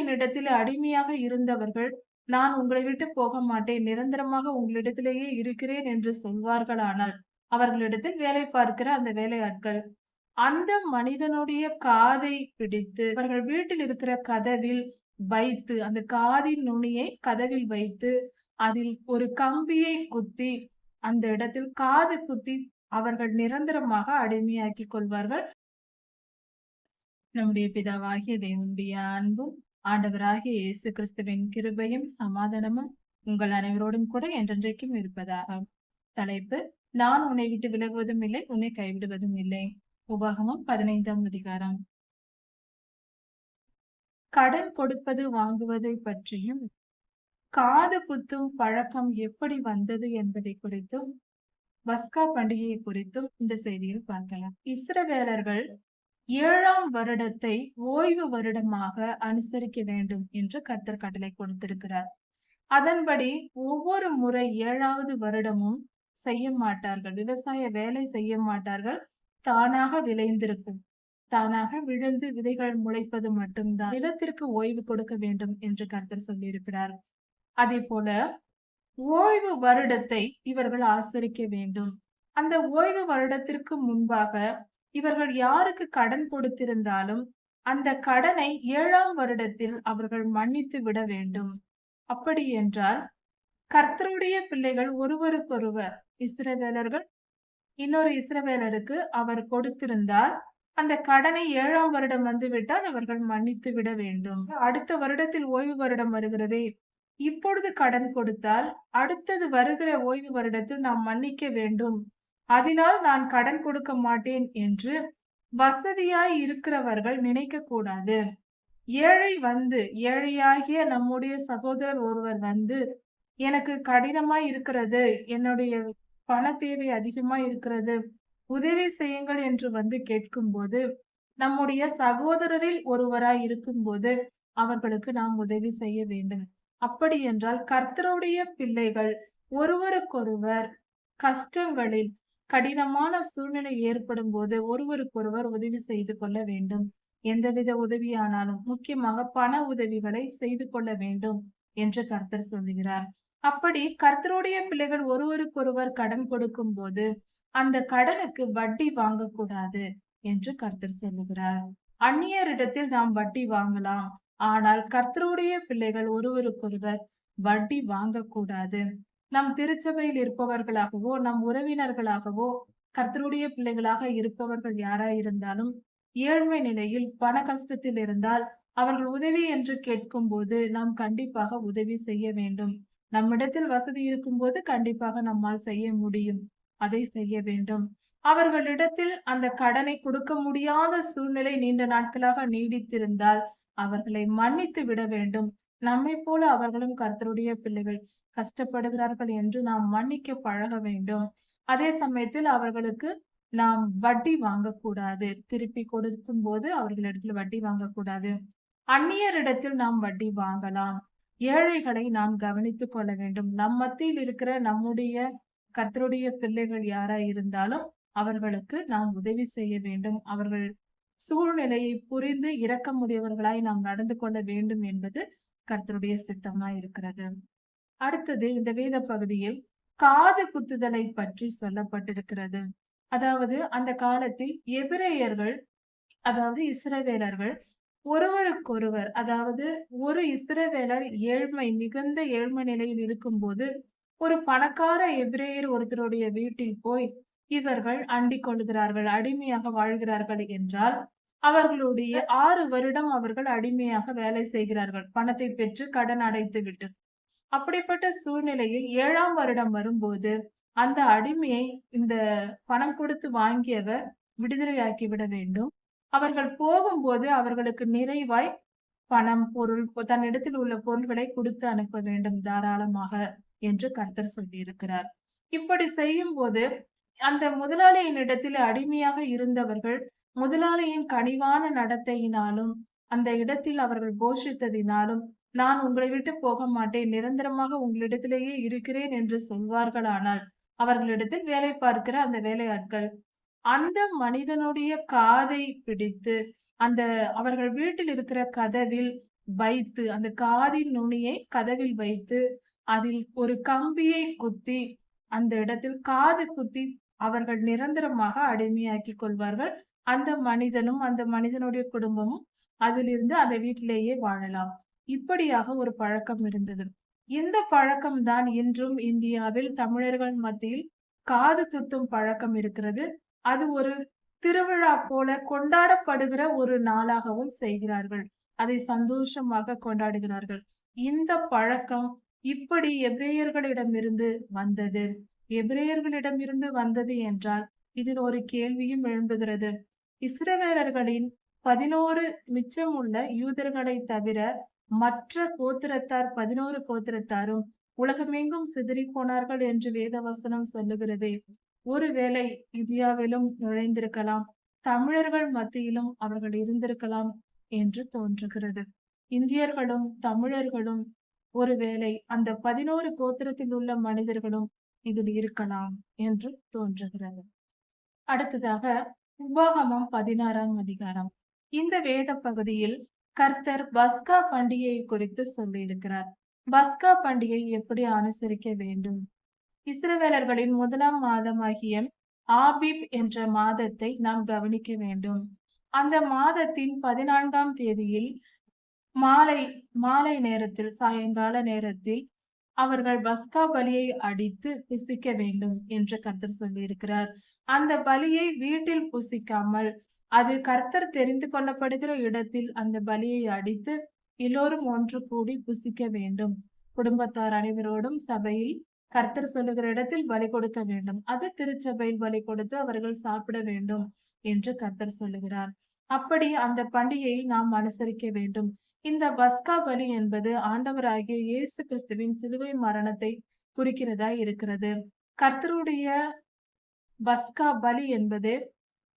என்னிடத்தில் அடிமையாக இருந்தவர்கள் நான் உங்களை விட்டு போக மாட்டேன். நிரந்தரமாக உங்களிடத்திலேயே இருக்கிறேன் என்று சொல்வார்களானால் அவர்களிடத்தில் வேலை பார்க்கிற அந்த வேலையாட்கள் அந்த மனிதனுடைய காதை பிடித்து அவர்கள் வீட்டில் இருக்கிற கதவில் வைத்து அந்த காதின் நுனியை கதவில் வைத்து அதில் ஒரு கம்பியை குத்தி அந்த இடத்தில் காது குத்தி அவர்கள் நிரந்தரமாக அடிமையாக்கி கொள்வார்கள். நம்முடைய பிதாவாகிய தேவனுடைய அன்பும் ஆண்டவராகிய இயேசு கிறிஸ்துவின் கிருபையும் சமாதானமும் உங்கள் அனைவரோடும் கூட என்றென்றைக்கும் இருப்பதாக. தலைப்பு நான் உன்னை விட்டு விலகுவதும் இல்லை உன்னை கைவிடுவதும் இல்லை. உபாகமும் பதினைந்தாம் அதிகாரம். கடன் கொடுப்பது வாங்குவதை பற்றியும் காது குத்தும் பழக்கம் எப்படி வந்தது என்பதை குறித்தும் பஸ்கா பண்டிகையை குறித்தும் இந்த செய்தியில் பார்க்கலாம். இஸ்ரவேலர்கள் ஏழாம் வருடத்தை ஓய்வு வருடமாக அனுசரிக்க வேண்டும் என்று கர்த்தர் கட்டளை கொடுத்திருக்கிறார். அதன்படி ஒவ்வொரு முறை ஏழாவது வருடமும் செய்ய மாட்டார்கள். விவசாய வேலை செய்ய மாட்டார்கள். தானாக விளைந்திருக்கும். தானாக விழுந்து விதைகள் முளைப்பது மட்டும்தான் நிலத்திற்கு ஓய்வு கொடுக்க வேண்டும் என்று கர்த்தர் சொல்லியிருக்கிறார். அதே போல ஓய்வு வருடத்தை இவர்கள் ஆசரிக்க வேண்டும். அந்த ஓய்வு வருடத்திற்கு முன்பாக இவர்கள் யாருக்கு கடன் கொடுத்திருந்தாலும் அந்த கடனை ஏழாம் வருடத்தில் அவர்கள் மன்னித்து விட வேண்டும். அப்படி என்றால் கர்த்தருடைய பிள்ளைகள் ஒருவருக்கொருவர் இஸ்ரவேலர்கள் இன்னொரு இஸ்ரவேலருக்கு அவர் கொடுத்திருந்தால் அந்த கடனை ஏழாம் வருடம் வந்துவிட்டால் அவர்கள் மன்னித்து விட வேண்டும். அடுத்த வருடத்தில் ஓய்வு வருடம் வருகிறதே இப்பொழுது கடன் கொடுத்தால் அடுத்தது வருகிற ஓய்வு வருடத்தில் நாம் மன்னிக்க வேண்டும். அதனால் நான் கடன் கொடுக்க மாட்டேன் என்று வசதியாய் இருக்கிறவர்கள் நினைக்க கூடாது ஏழை வந்து ஏழையாகிய நம்முடைய சகோதரர் ஒருவர் வந்து எனக்கு கடினமாய் இருக்கிறது என்னுடைய பண தேவை அதிகமாய் இருக்கிறது உதவி செய்யுங்கள் என்று வந்து கேட்கும்போது நம்முடைய சகோதரரில் ஒருவராய் இருக்கும்போது அவர்களுக்கு நாம் உதவி செய்ய வேண்டும். அப்படி என்றால் கர்த்தருடைய பிள்ளைகள் ஒருவருக்கொருவர் கஷ்டங்களில் கடினமான சூழ்நிலை ஏற்படும் போது ஒருவருக்கொருவர் உதவி செய்து கொள்ள வேண்டும். எந்தவித உதவியானாலும் முக்கியமாக பண உதவிகளை செய்து கொள்ள வேண்டும் என்று கர்த்தர் சொல்லுகிறார். அப்படி கர்த்தருடைய பிள்ளைகள் ஒருவருக்கொருவர் கடன் கொடுக்கும் போது அந்த கடனுக்கு வட்டி வாங்கக்கூடாது என்று கர்த்தர் சொல்லுகிறார். அந்நியரிடத்தில் நாம் வட்டி வாங்கலாம். ஆனால் கர்த்தருடைய பிள்ளைகள் ஒருவருக்கொருவர் வட்டி வாங்கக்கூடாது. நம் திருச்சபையில் இருப்பவர்களாகவோ நம் உறவினர்களாகவோ கர்த்தருடைய பிள்ளைகளாக இருப்பவர்கள் யாராயிருந்தாலும் ஏழ்மை நிலையில் பண கஷ்டத்தில் இருந்தால் அவர்கள் உதவி என்று கேட்கும் போது நாம் கண்டிப்பாக உதவி செய்ய வேண்டும். நம்மிடத்தில் வசதி இருக்கும்போது கண்டிப்பாக நம்மால் செய்ய முடியும். அதை செய்ய வேண்டும். அவர்களிடத்தில் அந்த கடனை கொடுக்க முடியாத சூழ்நிலை நீண்ட நாட்களாக நீடித்திருந்தால் அவர்களை மன்னித்து விட வேண்டும். நம்மை போல அவர்களும் கர்த்தருடைய பிள்ளைகள். கஷ்டப்படுகிறார்கள் என்று நாம் மன்னிக்க பழக வேண்டும். அதே சமயத்தில் அவர்களுக்கு நாம் வட்டி வாங்கக்கூடாது. திருப்பி கொடுக்கும் போது அவர்களிடத்தில் வட்டி வாங்கக்கூடாது. அந்நியரிடத்தில் நாம் வட்டி வாங்கலாம். ஏழைகளை நாம் கவனித்துக் கொள்ள வேண்டும். நம் மத்தியில் இருக்கிற நம்முடைய கர்த்தருடைய பிள்ளைகள் யாரா இருந்தாலும் அவர்களுக்கு நாம் உதவி செய்ய வேண்டும். அவர்கள் சூழ்நிலையை புரிந்து இரக்கமுடையவர்களாய் நாம் நடந்து கொள்ள வேண்டும் என்பது கர்த்தருடைய சித்தமாய் இருக்கிறது. அடுத்தது இந்த வேத பகுதியில் காது குத்துதலை பற்றி சொல்லப்பட்டிருக்கிறது. அதாவது அந்த காலத்தில் எபிரேயர்கள் அதாவது இஸ்ரவேலர்கள் ஒருவருக்கொருவர் அதாவது ஒரு இஸ்ரவேலர் ஏழ்மை மிகுந்த ஏழ்மை நிலையில் இருக்கும்போது ஒரு பணக்கார எபிரேயர் ஒருத்தருடைய வீட்டில் போய் இவர்கள் அண்டிக் கொள்கிறார்கள் அடிமையாக வாழ்கிறார்கள் என்றால் அவர்களுடைய ஆறு வருடம் அவர்கள் அடிமையாக வேலை செய்கிறார்கள். பணத்தை பெற்று கடன் அடைத்து விட்டு அப்படிப்பட்ட சூழ்நிலையில் ஏழாம் வருடம் வரும்போது அந்த அடிமையை இந்த பணம் கொடுத்து வாங்கியவர் விடுதலையாக்கி விட வேண்டும். அவர்கள் போகும்போது அவர்களுக்கு நிறைவாய் பணம் பொருள் தன்னிடத்தில் உள்ள பொருள்களை கொடுத்து அனுப்ப வேண்டும் தாராளமாக என்று கர்த்தர் சொல்லியிருக்கிறார். இப்படி செய்யும் போது அந்த முதலாளியின் இடத்தில் அடிமையாக இருந்தவர்கள் முதலாளியின் கனிவான நடத்தையினாலும் அந்த இடத்தில் அவர்கள் போஷித்ததினாலும் நான் உங்களை விட்டு போக மாட்டேன். நிரந்தரமாக உங்களிடத்திலேயே இருக்கிறேன் என்று சொல்வார்களானால் அவர்களிடத்தில் வேலை பார்க்கிற அந்த வேலையாட்கள் அந்த மனிதனுடைய காதை பிடித்து அந்த அவர்கள் வீட்டில் இருக்கிற கதவில் வைத்து அந்த காதின் நுனியை கதவில் வைத்து அதில் ஒரு கம்பியை குத்தி அந்த இடத்தில் காது குத்தி அவர்கள் நிரந்தரமாக அடிமையாக்கி கொள்வார்கள். அந்த மனிதனும் அந்த மனிதனுடைய குடும்பமும் அதிலிருந்து அந்த வீட்டிலேயே வாழலாம். இப்படியாக ஒரு பழக்கம் இருந்தது. இந்த பழக்கம் தான் இன்றும் இந்தியாவில் தமிழர்கள் மத்தியில் காது குத்தும் பழக்கம் இருக்கிறது. அது ஒரு திருவிழா போல கொண்டாடப்படுகிற ஒரு நாளாகவும் செய்கிறார்கள். அதை சந்தோஷமாக கொண்டாடுகிறார்கள். இந்த பழக்கம் இப்படி எபிரேயர்களிடமிருந்து வந்தது. எபிரேயர்களிடமிருந்து வந்தது என்றால் இதில் ஒரு கேள்வியும் எழும்புகிறது. இஸ்ரவேலர்களின் பதினோரு மிச்சமுள்ள யூதர்களை தவிர மற்ற கோத்திரத்தார் பதினோரு கோத்திரத்தாரும் உலகமெங்கும் சிதறி போனார்கள் என்று வேதவசனம் சொல்லுகிறதே. ஒருவேளை இந்தியாவிலும் நுழைந்திருக்கலாம் தமிழர்கள் மத்தியிலும் அவர்கள் இருந்திருக்கலாம் என்று தோன்றுகிறது. இந்தியர்களும் தமிழர்களும் ஒருவேளை அந்த பதினோரு கோத்திரத்தில் உள்ள மனிதர்களும் இதில் இருக்கலாம் என்று தோன்றுகிறது. அடுத்ததாக உபாகமம் பதினாறாம் அதிகாரம். இந்த வேத பகுதியில் கர்த்தர் பஸ்கா பண்டிகையை குறித்து சொல்லியிருக்கிறார். பஸ்கா பண்டிகை எப்படி அனுசரிக்க வேண்டும்? இஸ்ரவேலர்களின் முதலாம் மாதமாகிய ஆபிப் என்ற மாதத்தை நாம் கவனிக்க வேண்டும். அந்த மாதத்தின் பதினான்காம் தேதியில் மாலை மாலை நேரத்தில் சாயங்கால நேரத்தில் அவர்கள் பஸ்கா பலியை அடித்து புசிக்க வேண்டும் என்று கர்த்தர் சொல்லியிருக்கிறார். அந்த பலியை வீட்டில் புசிக்காமல் அது கர்த்தர் தெரிந்து கொள்ளப்படுகிற இடத்தில் அந்த பலியை அடித்து எல்லோரும் ஒன்று கூடி புசிக்க வேண்டும். குடும்பத்தார் அனைவரோடும் சபையில் கர்த்தர் சொல்லுகிற இடத்தில் பலி கொடுக்க வேண்டும். அது திருச்சபையில் பலி கொடுத்து அவர்கள் சாப்பிட வேண்டும் என்று கர்த்தர் சொல்லுகிறார். அப்படி அந்த பண்டிகையை நாம் அனுசரிக்க வேண்டும். இந்த பஸ்கா பலி என்பது ஆண்டவராகிய இயேசு கிறிஸ்துவின் சிலுவை மரணத்தை குறிக்கிறதா இருக்கிறது? கர்த்தருடைய பஸ்கா பலி என்பது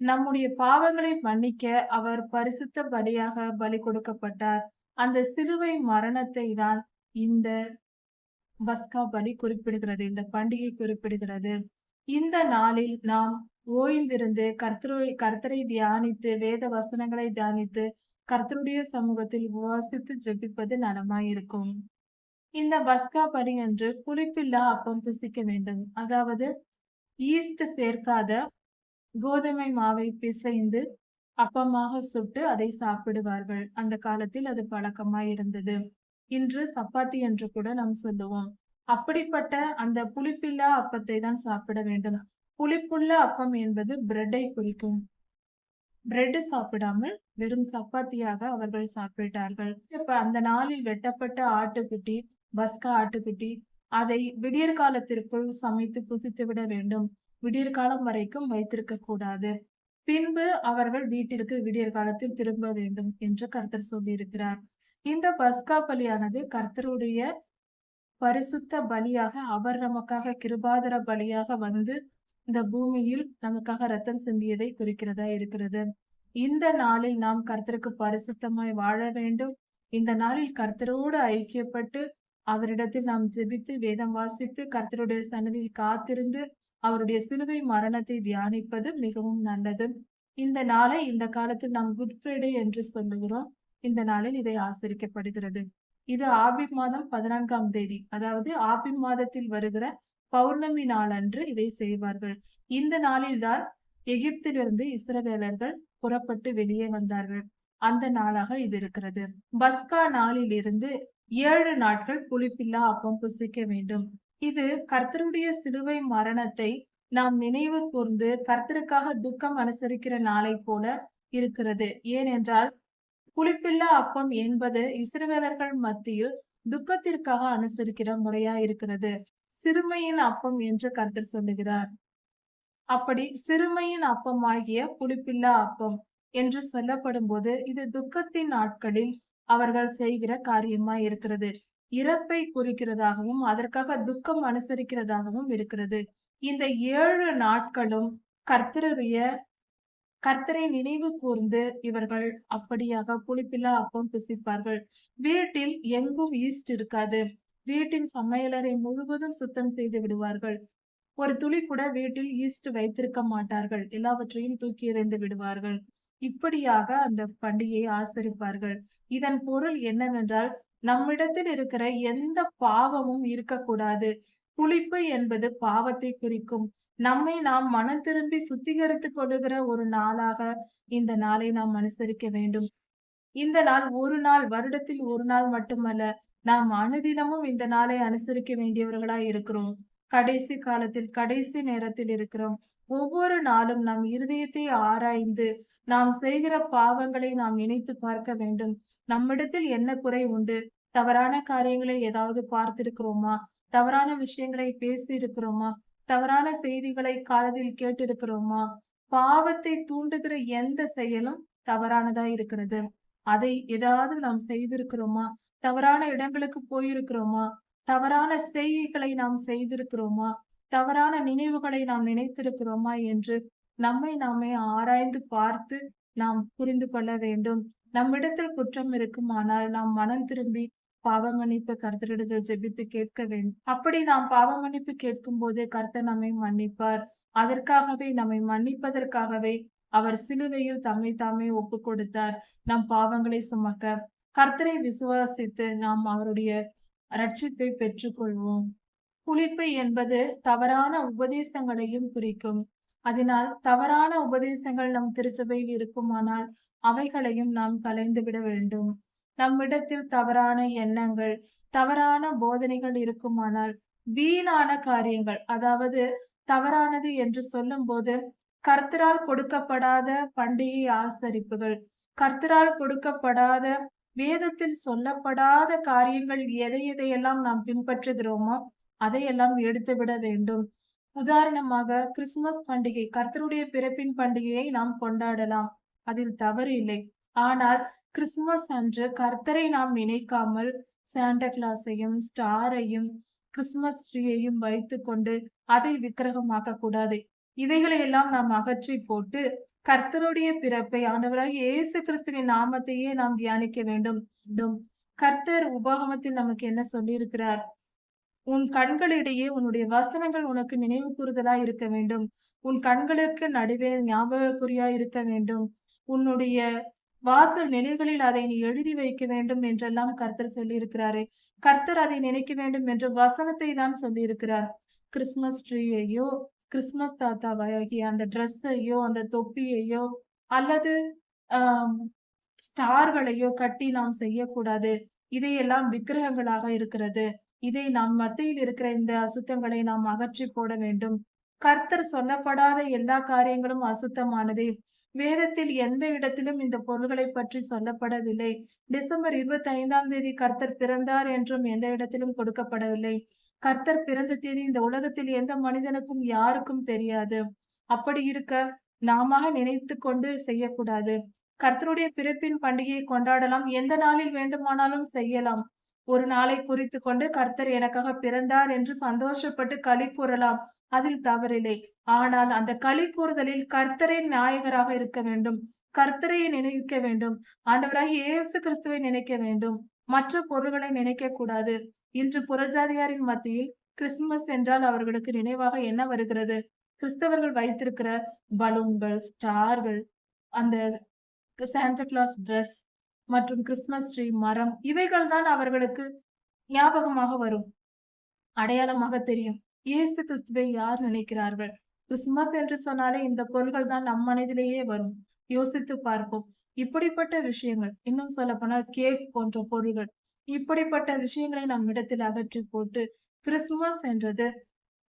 நம்முடைய பாவங்களை மன்னிக்க அவர் பரிசுத்த பலியாக பலி கொடுக்கப்பட்டார். அந்த சிலுவை மரணத்தை தான் இந்த பஸ்கா பலி குறிப்பிடுகிறது இந்த பண்டிகை குறிப்பிடுகிறது. இந்த நாளில் நாம் ஓய்ந்திருந்து கர்த்தரை கர்த்தரை தியானித்து வேத வசனங்களை தியானித்து கர்த்தருடைய சமூகத்தில் உபாசித்து ஜெபிப்பது நலமாயிருக்கும். இந்த பஸ்கா பலி என்று புளிப்பில்லா அப்பம் புசிக்க வேண்டும். அதாவது ஈஸ்ட் சேர்க்காத கோதுமை மாவை பிசைந்து அப்பமாக சுட்டு அதை சாப்பிடுவார்கள். அந்த காலத்தில் அது பழக்கமாய் இருந்தது. இன்று சப்பாத்தி என்று கூட நாம் சொல்லுவோம். அப்படிப்பட்ட அந்த புளிப்பில்லா அப்பத்தை தான் சாப்பிட வேண்டும். புளிப்புள்ள அப்பம் என்பது பிரெட்டை குறிக்கும். பிரெட் சாப்பிடாமல் வெறும் சப்பாத்தியாக அவர்கள் சாப்பிட்டார்கள். இப்ப அந்த நாளில் வெட்டப்பட்ட ஆட்டுக்குட்டி பஸ்கா ஆட்டுக்குட்டி அதை விடியற் காலத்திற்குள் சமைத்து புசித்து விட வேண்டும். விடியற்காலம் வரைக்கும் வைத்திருக்க கூடாது பின்பு அவர்கள் வீட்டிற்கு விடியற் காலத்தில் திரும்ப வேண்டும் என்று கர்த்தர் சொல்லியிருக்கிறார். இந்த பஸ்கா பலியானது கர்த்தருடைய பரிசுத்த பலியாக அவர் நமக்காக கிருபாதர பலியாக வந்து இந்த பூமியில் நமக்காக ரத்தம் சிந்தியதை குறிக்கிறதா இருக்கிறது. இந்த நாளில் நாம் கர்த்தருக்கு பரிசுத்தமாய் வாழ வேண்டும். இந்த நாளில் கர்த்தரோடு ஐக்கியப்பட்டு அவரிடத்தில் நாம் ஜெபித்து வேதம் வாசித்து கர்த்தருடைய சன்னதியில் காத்திருந்து அவருடைய சிலுவை மரணத்தை தியானிப்பது மிகவும் நல்லது. இந்த நாளை இந்த காலத்தில் நாம் குட் ஃப்ரைடே என்று சொல்லுகிறோம். இந்த நாளில் இதை ஆசரிக்கப்படுகிறது. இது ஆபி மாதம் பதினான்காம் தேதி. அதாவது ஆபி மாதத்தில் வருகிற பௌர்ணமி நாள் அன்று இதை செய்வார்கள். இந்த நாளில்தான் எகிப்திலிருந்து இஸ்ரவேலர்கள் புறப்பட்டு வெளியே வந்தார்கள். அந்த நாளாக இது இருக்கிறது. பஸ்கா நாளில் இருந்து ஏழு நாட்கள் புளிப்பில்லா அப்பம் புசிக்க வேண்டும். இது கர்த்தருடைய சிலுவை மரணத்தை நாம் நினைவு கூர்ந்து கர்த்தருக்காக துக்கம் அனுசரிக்கிற நாளை போல இருக்கிறது. ஏனென்றால் புளிப்பில்லா அப்பம் என்பது இஸ்ரவேலர்கள் மத்தியில் துக்கத்திற்காக அனுசரிக்கிற முறையா இருக்கிறது சிறுமையின் அப்பம் என்று கர்த்தர் சொல்லுகிறார். அப்படி சிறுமையின் அப்பமாகிய புளிப்பில்லா அப்பம் என்று சொல்லப்படும் போது இது துக்கத்தின் நாட்களில் அவர்கள் செய்கிற காரியமா இருக்கிறது இறப்பை குறிக்கிறதாகவும் அதற்காக துக்கம் அனுசரிக்கிறதாகவும் இருக்கிறது. இந்த ஏழு நாட்களும் கர்த்தருடைய கர்த்தரை நினைவு கூர்ந்து இவர்கள் அப்படியாக புளிப்பில்லா அப்பம் புசிப்பார்கள். வீட்டில் எங்கும் ஈஸ்ட் இருக்காது. வீட்டின் சமையலறை முழுவதும் சுத்தம் செய்து விடுவார்கள். ஒரு துளி கூட வீட்டில் ஈஸ்ட் வைத்திருக்க மாட்டார்கள். எல்லாவற்றையும் தூக்கி எறிந்து விடுவார்கள். இப்படியாக அந்த பண்டிகையை ஆசரிப்பார்கள். இதன் பொருள் என்னவென்றால் நம்மிடத்தில் இருக்கிற எந்த பாவமும் இருக்கக்கூடாது. புளிப்பு என்பது பாவத்தை குறிக்கும். நம்மை நாம் மனம் திரும்பி சுத்திகரித்துக் கொள்ளுகிற ஒரு நாளாக இந்த நாளை நாம் அனுசரிக்க வேண்டும். இந்த நாள் ஒரு நாள் வருடத்தில் ஒரு நாள் மட்டுமல்ல நாம் அனுதினமும் இந்த நாளை அனுசரிக்க வேண்டியவர்களாய் இருக்கிறோம். கடைசி காலத்தில் கடைசி நேரத்தில் இருக்கிறோம். ஒவ்வொரு நாளும் நம் இருதயத்தை ஆராய்ந்து நாம் செய்கிற பாவங்களை நாம் இணைத்து பார்க்க வேண்டும். நம்மிடத்தில் என்ன குறை உண்டு? தவறான காரியங்களை ஏதாவது பார்த்திருக்கிறோமா? தவறான விஷயங்களை பேசி இருக்கிறோமா தவறான செய்திகளை காலத்தில் கேட்டிருக்கிறோமா? பாவத்தை தூண்டுகிற எந்த செயலும் தவறானதா இருக்கிறது? அதை ஏதாவது நாம் செய்திருக்கிறோமா? தவறான இடங்களுக்கு போயிருக்கிறோமா? தவறான செய்திகளை நாம் செய்திருக்கிறோமா? தவறான நினைவுகளை நாம் நினைத்திருக்கிறோமா? என்று நம்மை நாமே ஆராய்ந்து பார்த்து நாம் புரிந்து கொள்ள வேண்டும். நம்மிடத்தில் குற்றம் இருக்குமானால் நாம் மனம் திரும்பி பாவ மன்னிப்பு கர்த்தரிடத்தில் ஜெபித்து கேட்க வேண்டும். அப்படி நாம் பாவ மன்னிப்பு கேட்கும் போது கர்த்தர் நம்மை மன்னிப்பார். அதற்காகவே நம்மை மன்னிப்பதற்காகவே அவர் சிலுவையில் தம்மை தாமே ஒப்பு கொடுத்தார் நம் பாவங்களை சுமக்க கர்த்தரை விசுவாசித்து நாம் அவருடைய ரட்சிப்பை பெற்றுக்கொள்வோம். புளிப்பு என்பது தவறான உபதேசங்களையும் குறிக்கும். அதனால் தவறான உபதேசங்கள் நம் திருச்சபையில் இருக்குமானால் அவைகளையும் நாம் கலைந்து விட வேண்டும். நம்மிடத்தில் தவறான எண்ணங்கள் தவறான போதனைகள் இருக்குமானால் வீணான காரியங்கள் அதாவது தவறானது என்று சொல்லும் போது கர்த்தரால் கொடுக்கப்படாத பண்டிகை ஆசரிப்புகள் கர்த்தரால் கொடுக்கப்படாத வேதத்தில் சொல்லப்படாத காரியங்கள் எதை எதையெல்லாம் நாம் பின்பற்றுகிறோமோ அதையெல்லாம் எடுத்து விட வேண்டும். உதாரணமாக கிறிஸ்துமஸ் பண்டிகை கர்த்தருடைய பிறப்பின் பண்டிகையை நாம் கொண்டாடலாம். அதில் தவறு இல்லை. ஆனால் கிறிஸ்துமஸ் அன்று கர்த்தரை நாம் நினைக்காமல் சாண்டா கிளாஸையும் ஸ்டாரையும் கிறிஸ்துமஸ் ட்ரீயையும் வைத்து கொண்டு அதை விக்கிரகமாக்க கூடாது இவைகளை எல்லாம் நாம் அகற்றி போட்டு கர்த்தருடைய பிறப்பை ஆண்டவராக இயேசு கிறிஸ்துவின் நாமத்தையே நாம் தியானிக்க வேண்டும். கர்த்தர் உபாகமத்தில் நமக்கு என்ன சொல்லி இருக்கிறார் உன் கண்களிடையே உன்னுடைய வசனங்கள் உனக்கு நினைவு கூறுதலா இருக்க வேண்டும். உன் கண்களுக்கு நடுவே ஞாபகக்குறியா இருக்க வேண்டும். உன்னுடைய வாசல் நிலைகளில் அதை நீ எழுதி வைக்க வேண்டும் என்றெல்லாம் கர்த்தர் சொல்லி இருக்கிறாரே கர்த்தர் அதை நினைக்க வேண்டும் என்று வசனத்தை தான் சொல்லி இருக்கிறார் ட்ரீயையோ கிறிஸ்துமஸ் தாத்தாவாகிய அந்த ட்ரெஸ்ஸையோ அந்த தொப்பியையோ அல்லது ஸ்டார்களையோ கட்டி நாம் செய்யக்கூடாது. இதையெல்லாம் விக்கிரகங்களாக இருக்கிறது. இதை நாம் மத்தியில் இருக்கிற இந்த அசுத்தங்களை நாம் அகற்றி போட வேண்டும். கர்த்தர் சொல்லப்படாத எல்லா காரியங்களும் அசுத்தமானதே. வேதத்தில் எந்த இடத்திலும் இந்த பொருள்களை பற்றி சொல்லப்படவில்லை. டிசம்பர் இருபத்தி ஐந்தாம் தேதி கர்த்தர் பிறந்தார் என்றும் எந்த இடத்திலும் கொடுக்கப்படவில்லை. கர்த்தர் பிறந்த தேதி இந்த உலகத்தில் எந்த மனிதனுக்கும் யாருக்கும் தெரியாது. அப்படி இருக்க நாம நினைத்து கொண்டு செய்யக்கூடாது. கர்த்தருடைய பிறப்பின் பண்டிகையை கொண்டாடலாம். எந்த நாளில் வேண்டுமானாலும் செய்யலாம். ஒரு நாளை குறித்து கொண்டு கர்த்தர் எனக்காக பிறந்தார் என்று சந்தோஷப்பட்டு களி கூறலாம். அதில் தவறில்லை. ஆனால் அந்த களி கூறுதலில் கர்த்தரே நாயகராக இருக்க வேண்டும். கர்த்தரையை நினைக்க வேண்டும். ஆண்டவராக இயேசு கிறிஸ்துவை நினைக்க வேண்டும். மற்ற பொருள்களை நினைக்க கூடாது. இன்று புறஜாதியாரின் மத்தியில் கிறிஸ்துமஸ் என்றால் அவர்களுக்கு நினைவாக என்ன வருகிறது? கிறிஸ்தவர்கள் வைத்திருக்கிற பலூன்கள் ஸ்டார்கள் அந்த சாண்டா கிளாஸ் ட்ரெஸ் மற்றும் கிறிஸ்துமஸ் ட்ரீ மரம் இவைகள் தான் அவர்களுக்கு ஞாபகமாக வரும். அடையாளமாக தெரியும். இயேசு கிறிஸ்துவை யார் நினைக்கிறார்கள்? கிறிஸ்துமஸ் என்று சொன்னாலே இந்த பொருள்கள் தான் நம் மனதிலேயே வரும். யோசித்து பார்ப்போம். இப்படிப்பட்ட விஷயங்கள் இன்னும் சொல்ல போனால் கேக் போன்ற பொருள்கள் இப்படிப்பட்ட விஷயங்களை நம் இடத்தில் அகற்றி போட்டு கிறிஸ்துமஸ் என்றது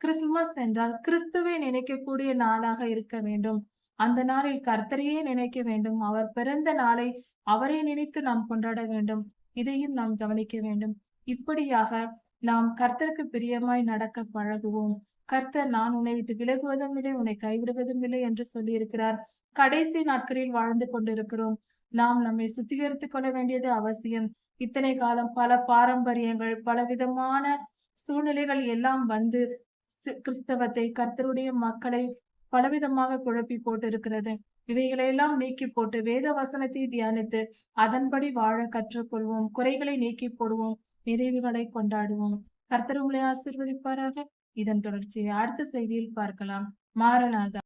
கிறிஸ்துமஸ் என்றால் கிறிஸ்துவை நினைக்கக்கூடிய நாளாக இருக்க வேண்டும். அந்த நாளில் கர்த்தரையே நினைக்க வேண்டும். அவர் பிறந்த நாளை அவரை நினைத்து நாம் கொண்டாட வேண்டும். இதையும் நாம் கவனிக்க வேண்டும். இப்படியாக நாம் கர்த்தருக்கு பிரியமாய் நடக்க பழகுவோம். கர்த்தர் நான் உன்னை விட்டு விலகுவதும் இல்லை உன்னை கைவிடுவதும் இல்லை என்று சொல்லியிருக்கிறார். கடைசி நாட்களில் வாழ்ந்து கொண்டிருக்கிறோம். நாம் நம்மை சுத்திகரித்துக் கொள்ள வேண்டியது அவசியம். இத்தனை காலம் பல பாரம்பரியங்கள் பலவிதமான சூழ்நிலைகள் எல்லாம் வந்து கிறிஸ்தவத்தை கர்த்தருடைய மக்களை பலவிதமாக குழப்பி போட்டிருக்கிறது. இவைகளையெல்லாம் நீக்கி போட்டு வேத வசனத்தை தியானித்து அதன்படி வாழ கற்றுக்கொள்வோம். குறைகளை நீக்கி போடுவோம். நிறைவுகளை கொண்டாடுவோம். கர்த்தர் உங்களை ஆசிர்வதிப்பாராக. இதன் தொடர்ச்சியை அடுத்த செய்தியில் பார்க்கலாம். மாரநாதா